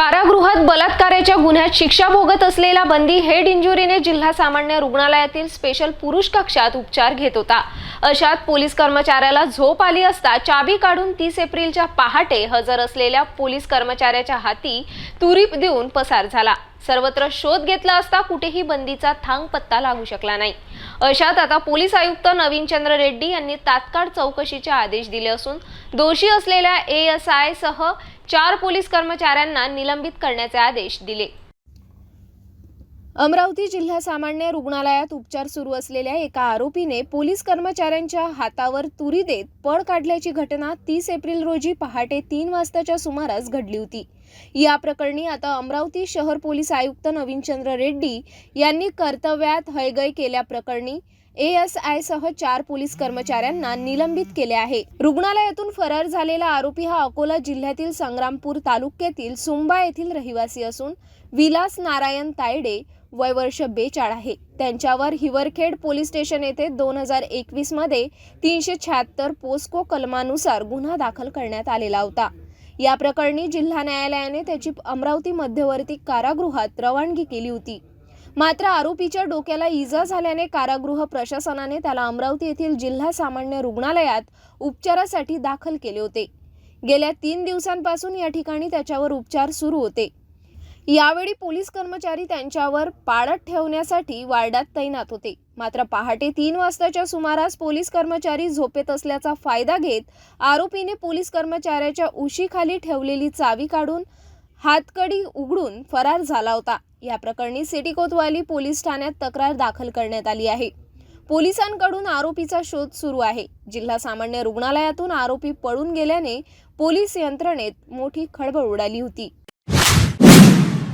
कारागृहात बलात्काराच्या गुन्ह्यात शिक्षा भोगत असलेला बंदी हेड इंजुरीने जिल्हा सामान्य रुग्णालयातील स्पेशल पुरुष कक्षात उपचार घेत होता. अशात पोलीस कर्मचाऱ्याला झोप आली असता चाबी काढून तीस एप्रिलच्या पहाटे हजर असलेल्या पोलीस कर्मचाऱ्याच्या हाती तुरीप देऊन पसार झाला. सर्वत्र शोध घेतला असता कुठेही बंदीचा थांग पत्ता लागू शकला नाही. अशात आता पोलीस आयुक्त नवीन चंद्र रेड्डी यांनी तात्काळ चौकशीचे आदेश दिले असून दोषी असलेल्या ए एस आय सह चार पोलीस कर्मचाऱ्यांना निलंबित करण्याचे आदेश दिले. अमरावती जिल्हा सामान्य रुग्णालयात उपचार सुरू असलेल्या एका आरोपीने पोलीस कर्मचाऱ्यांच्या हातावर तुरी देत पळ काढल्याची घटना तीस एप्रिल रोजी पहाटे तीन वाजताच्या सुमारास घडली होती. या प्रकरणी आता अमरावती शहर पोलीस आयुक्त नवीनचंद्र रेड्डी यांनी कर्तव्यात हयगय केल्याप्रकरणी एएस आय सह चार पोलीस कर्मचाऱ्यांना निलंबित केले आहे. रुग्णालयातून फरार झालेला आरोपी हा अकोला जिल्ह्यातील संग्रामपूर तालुक्यातील सुंबा येथील रहिवासी असून विलास नारायण तायडे वय वर्ष बेचाळ आहे. त्यांच्यावर हिवरखेड पोलीस स्टेशन येथे दोन हजार एकवीसमध्ये तीनशे शहात्तर पोस्को कलमानुसार गुन्हा दाखल करण्यात आलेला होता. या प्रकरणी जिल्हा न्यायालयाने त्याची अमरावती मध्यवर्ती कारागृहात रवानगी केली होती. मात्र आरोपीच्या डोक्याला इजा झाल्याने कारागृह प्रशासनाने त्याला अमरावती येथील जिल्हा सामान्य रुग्णालयात उपचारासाठी दाखल केले होते. गेल्या तीन दिवसांपासून या ठिकाणी त्याच्यावर उपचार सुरू होते. यावेळी पोलीस कर्मचारी त्यांच्यावर पाळत ठेवण्यासाठी वार्डात तैनात होते. मात्र पहाटे तीन वाजताच्या सुमारास पोलीस कर्मचारी झोपेत असल्याचा फायदा घेत आरोपीने पोलीस कर्मचाऱ्याच्या उशीखाली ठेवलेली चावी काढून हातकडी उघडून फरार झाला होता. या प्रकरणी सिटी कोतवाली पोलीस ठाण्यात तक्रार दाखल करण्यात आली आहे. पोलिसांकडून आरोपीचा शोध सुरू आहे. जिल्हा सामान्य रुग्णालयातून आरोपी पळून गेल्याने पोलीस यंत्रणेत मोठी खळबळ उडाली होती.